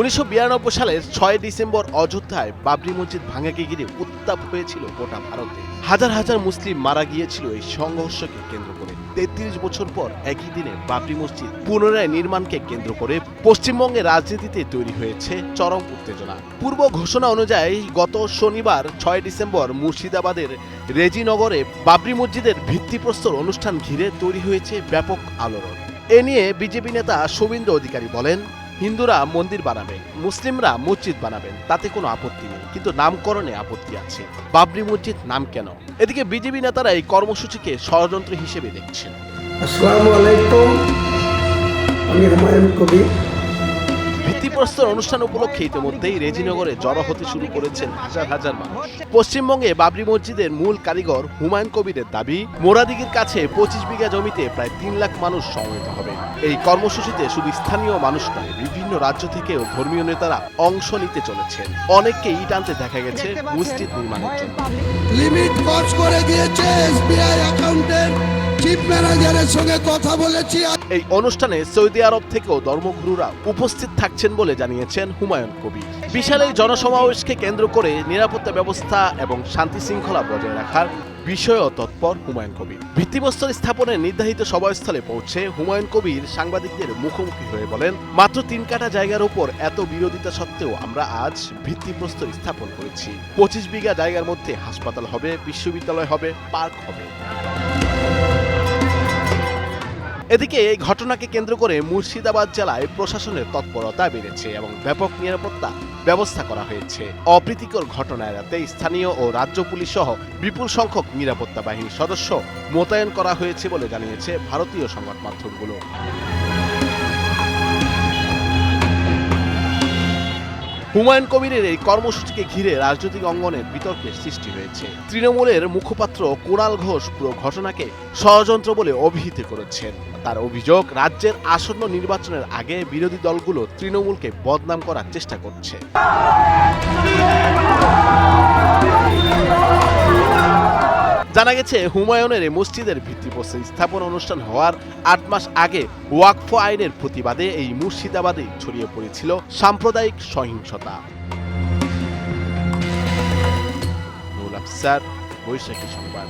উনিশশো বিরানব্বই সালের ছয় ডিসেম্বর অযোধ্যায় বাবরি মসজিদ ভাঙাকে ঘিরে উত্তাপ হয়েছিল গোটা ভারতে। হাজার হাজার মুসলিম মারা গিয়েছিল এই সংঘর্ষকে কেন্দ্র করে। তেত্রিশ বছর পর একই দিনে বাবরি মসজিদ পুনরায় নির্মাণকে কেন্দ্র করে পশ্চিমবঙ্গের রাজনীতিতে তৈরি হয়েছে চরম উত্তেজনা। পূর্ব ঘোষণা অনুযায়ী গত শনিবার ছয় ডিসেম্বর মুর্শিদাবাদের রেজিনগরে বাবরি মসজিদের ভিত্তিপ্রস্তর অনুষ্ঠান ঘিরে তৈরি হয়েছে ব্যাপক আলোড়ন। এ নিয়ে বিজেপি নেতা শুভেন্দু অধিকারী বলেন হিন্দুরা মন্দির বানাবেন মুসলিমরা মসজিদ বানাবেন, তাতে কোনো আপত্তি নেই, কিন্তু নামকরণে আপত্তি আছে। বাবরি মসজিদ নাম কেন? এদিকে বিজেপি নেতারা এই কর্মসূচিকে ষড়যন্ত্র হিসেবে দেখছেন। আসসালামু আলাইকুম, আমি হুমায়ুন কবির। ভিত্তিপ্রস্তর অনুষ্ঠান উপলক্ষে ইতিমধ্যেই রেজিনগরে জড়ো হতে শুরু করেছেন হাজার হাজার মানুষ। পশ্চিমবঙ্গে বাবরি মসজিদের মূল কারিগর হুমায়ুন কবিরের দাবি মোরাদিগির কাছে পঁচিশ বিঘা জমিতে প্রায় তিন লাখ মানুষ সমবেত হবে। এই কর্মসূচিতে শুধু স্থানীয় মানুষ নয় বিভিন্ন রাজ্য থেকেও ধর্মীয় নেতারা অংশ নিতে চলেছেন। অনেককে ইট আনতে দেখা গেছে মসজিদ নির্মাণের জন্য। লিমিট করে দিয়েছে এসবিআই অ্যাকাউন্টেন্ট এই অনুষ্ঠানে সৌদি আরব থেকেও ধর্মগুরুরা উপস্থিত থাকছেন বলে জানিয়েছেন হুমায়ুন কবির। বিশাল এই জনসমাবেশকে কেন্দ্র করে নিরাপত্তা ব্যবস্থা এবং শান্তি শৃঙ্খলা বজায় রাখার বিষয়েও তৎপর হুমায়ুন কবির। ভিত্তিপ্রস্তর স্থাপনের নির্ধারিত সভাস্থলে পৌঁছে হুমায়ুন কবির সাংবাদিকদের মুখোমুখি হয়ে বলেন, মাত্র তিন কাটা জায়গার উপর এত বিরোধিতা সত্ত্বেও আমরা আজ ভিত্তিপ্রস্তর স্থাপন করেছি। পঁচিশ বিঘা জায়গার মধ্যে হাসপাতাল হবে, বিশ্ববিদ্যালয় হবে, পার্ক হবে। এদিকে এই ঘটনাকে কেন্দ্র করে মুর্শিদাবাদ জেলায় প্রশাসনের তৎপরতা বেড়েছে এবং ব্যাপক নিরাপত্তা ব্যবস্থা করা হয়েছে। অপ্রীতিকর ঘটনা এড়াতে স্থানীয় ও রাজ্য পুলিশ সহ বিপুল সংখ্যক নিরাপত্তা বাহিনীর সদস্য মোতায়েন করা হয়েছে বলে জানিয়েছে ভারতীয় সংবাদ মাধ্যমগুলো। হুমায়ুন কবিরের এই কর্মসূচিকে ঘিরে রাজনৈতিক অঙ্গনে বিতর্কের সৃষ্টি হয়েছে। তৃণমূলের মুখপাত্র কোরাল ঘোষ পুরো ঘটনাকে ষড়যন্ত্র বলে অভিহিত করেছেন। তার অভিযোগ, রাজ্যের আসন্ন নির্বাচনের আগে বিরোধী দলগুলো তৃণমূলকে বদনাম করার চেষ্টা করছে। জানা গেছে, হুমায়ুনের মসজিদের ভিত্তিপ্রস্তর স্থাপন অনুষ্ঠান হওয়ার আট মাস আগে ওয়াকফ আইনের প্রতিবাদে এই মুর্শিদাবাদে ছড়িয়ে পড়েছিল সাম্প্রদায়িক সহিংসতা। বৈশাখী সংবাদ।